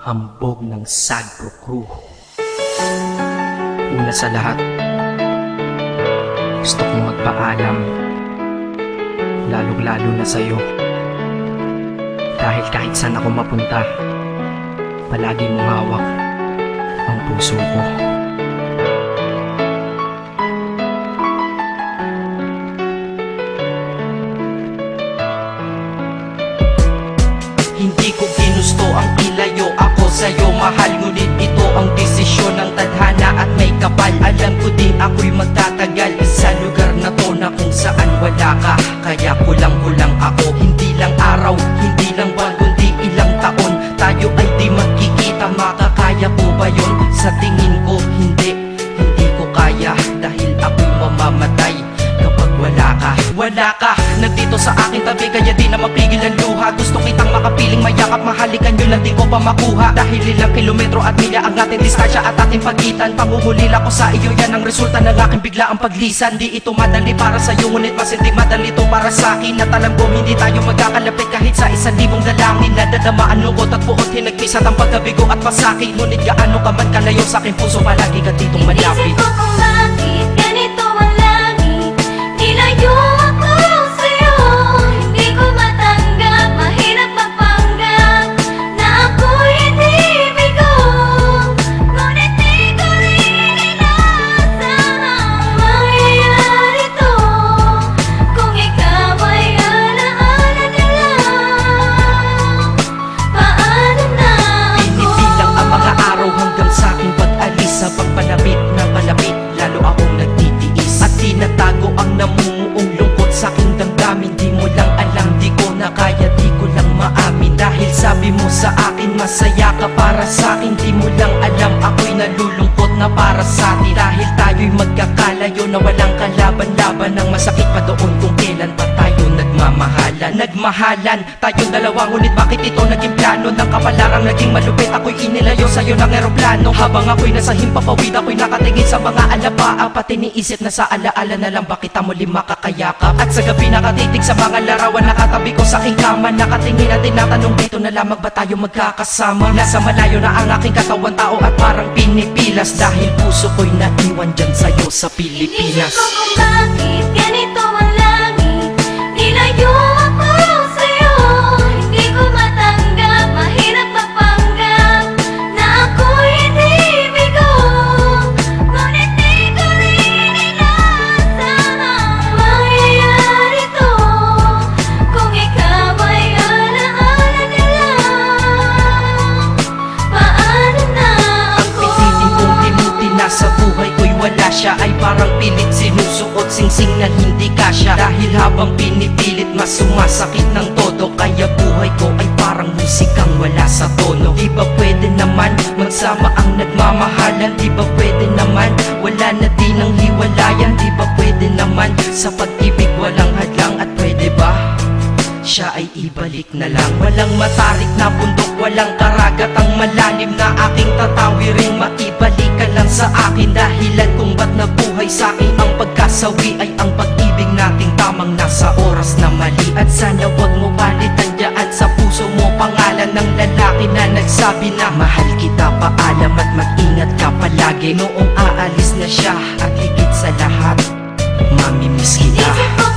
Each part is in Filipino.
hambog ng Sagro Crew. Una sa lahat, gusto kong magpaalam, lalong-lalo na sa'yo. Dahil kahit saan ako mapunta, palagi mong hawak ang puso ko. Sa'yo Mahal. Ngunit ito ang desisyon ng tadhana at may kapal. Alam ko di ako'y magtatagal. Sa lugar na to na kung saan wala ka. Kaya kulang-kulang ako. Hindi lang araw, hindi lang buwan Kundi ilang taon. Tayo ay di magkikita. Makakaya po ba yun? Sa tingin ko hindi. Hindi ko kaya Dahil ako'y mamamatay kapag wala ka. Wala ka, nandito sa aking tabi Kaya di na mapigil ang luha. Gusto kitang makapiling mayakap Mahalikan yun lang di ko pa makuha. Dahil ilang kilometro at milya Ang ating distansya at ating pagitan. Pangungulila ko sa iyo Yan ang resulta ng aking biglaang paglisan. Di ito madali para sa iyo Ngunit mas hindi madali to para sa akin At alam ko hindi tayo magkakalapit Kahit sa isang libong dalangin. Nadadama ang lungkot at puot Hinagpisat ang pagkabigo at pasakit. Ngunit gaano ka man kalayo sa aking puso Palagi ka ditong malapit masaya ka para sa akin Di mo lang alam, ako'y nalulungkot na para sa atin Dahil tayo'y magkakalayo na walang kalaban-laban Ang masakit pa doon kung kailan Nagmahalan, tayong dalawa Ngunit bakit ito naging plano Ng kapalarang naging malupit Ako'y inilayo sa'yo ng eroplano Habang ako'y nasa himpapawid Ako'y nakatingin sa mga alapaa Pati niisip na sa alaala na lang Bakit ang muli makakayakap At sa gabi nakatitig sa mga larawan Nakatabi ko sa aking kama Nakatingin at tinatanong dito na lamang ba tayo magkakasama Nasa malayo na ang aking katawan tao At parang pinipilas Dahil puso ko'y naiwan dyan sa'yo sa Pilipinas Inisip ko kung bakit ganito ang habang pinipilit mas sumasakit ng todo Kaya buhay ko ay parang musikang wala sa tono. Di ba pwede naman magsama ang nagmamahalan? Di ba pwede naman wala na din ang hiwalayan? Di ba pwede naman sa pag-ibig walang hadlang? At pwede ba? siya ay ibalik na lang. Walang matarik na bundok, walang karagat. Ang malalim na aking tatawirin lalaki na nagsabi na Mahal kita, paalam at mag-ingat ka palagi. Noong aalis na siya at higit sa lahat Mamimiss kita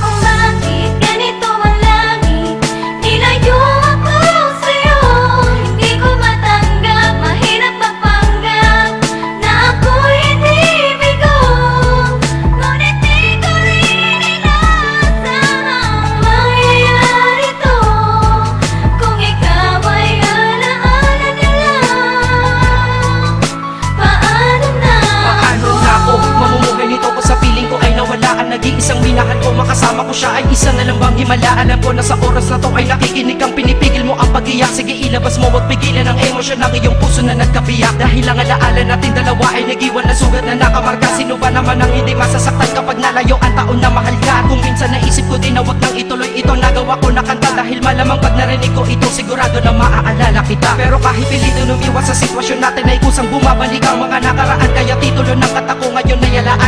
ko Makasama ko siya ay isa na lang bang himala Alam ko na sa oras na to ay nakikinig kang pinipigil mo ang pag-iyak. Sige ilabas mo at pigilan ang emosyon ng iyong puso na nagkabiyak Dahil ang alaala natin dalawa ay nag-iwan na sugat na nakamarka Sino ba naman ang hindi masasaktan kapag nalayo ang taon na mahal ka? Kung minsan naisip ko din na wag nang ituloy ito Nagawa ko na kanta. Dahil malamang pag narinig ko ito Sigurado na maaalala kita. Pero kahit pilito umiwas sa sitwasyon natin ay kusang bumabalik ang mga nakaraan. Kaya titulo ng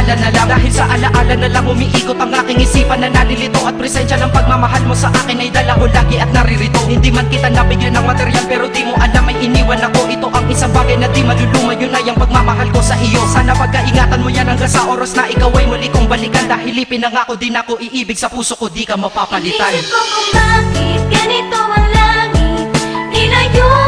alaala na lang Dahil sa alaala na lang umiikot ang aking isipan na nalilito At presensya ng pagmamahal mo sa akin ay dala ko lagi at naririto. Hindi man kita nabigyan ng material pero di mo alam ay iniwan ako. Ito ang isang bagay na di maluluma yun ay ang pagmamahal ko sa iyo. Sana pagkaingatan mo yan hanggang sa oras na ikaw ay muli kong balikan. Dahil ipinangako din ako iibig sa puso ko di ka mapapalitan. Inisip ko kung bakit ganito ang langit Nilayo